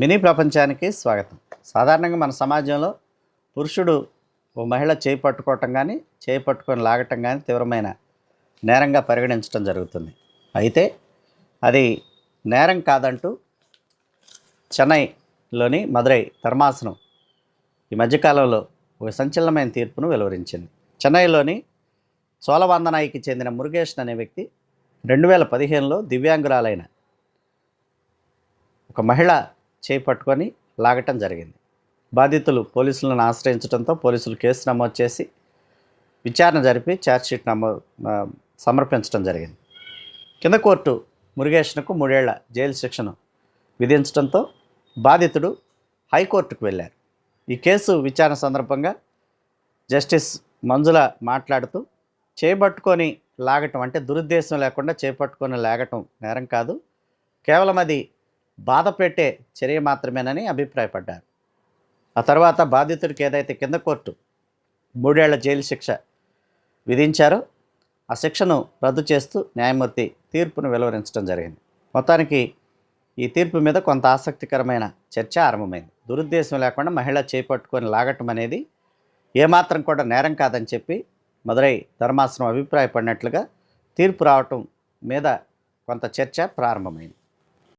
Mini ప్రపంచానికి స్వాగతం. సాధారణంగా మన సమాజంలో పురుషుడు ఓ మహిళ చేయి పట్టుకోవటం కానీ చేయి పట్టుకొని లాగటం కానీ తీవ్రమైన నేరంగా పరిగణించడం జరుగుతుంది. అయితే అది నేరం కాదంటూ చెన్నైలోని మదురై ధర్మాసనం ఈ మధ్యకాలంలో ఒక సంచలనమైన తీర్పును వెలువరించింది. చెన్నైలోని చోళవందనాయికి చెందిన మురుగేష్ అనే వ్యక్తి రెండు వేల పదిహేనులో దివ్యాంగురాలైన ఒక మహిళ చేయి పట్టుకొని లాగటం జరిగింది. బాధితులు పోలీసులను ఆశ్రయించడంతో పోలీసులు కేసు నమోదు చేసి విచారణ జరిపి ఛార్జ్షీట్ నమో సమర్పించడం జరిగింది. కింద కోర్టు మురుగేష్నకు మూడేళ్ళ జైలు శిక్షను విధించడంతో బాధితుడు హైకోర్టుకు వెళ్ళారు. ఈ కేసు విచారణ సందర్భంగా జస్టిస్ మంజుల మాట్లాడుతూ చేపట్టుకొని లాగటం అంటే దురుద్దేశం లేకుండా చేపట్టుకొని లాగటం నేరం కాదు. కేవలం అది బాధ పెట్టే చర్య మాత్రమేనని అభిప్రాయపడ్డారు. ఆ తర్వాత బాధితుడికి ఏదైతే కింద కోర్టు మూడేళ్ళ జైలు శిక్ష విధించారో ఆ శిక్షను రద్దు చేస్తూ న్యాయమూర్తి తీర్పును వెలువరించడం జరిగింది. మొత్తానికి ఈ తీర్పు మీద కొంత ఆసక్తికరమైన చర్చ ఆరంభమైంది. దురుద్దేశం లేకుండా మహిళ చేపట్టుకొని లాగటం అనేది ఏమాత్రం కూడా నేరం కాదని చెప్పి మదురై ధర్మాసనం అభిప్రాయపడినట్లుగా తీర్పు రావటం మీద కొంత చర్చ ప్రారంభమైంది.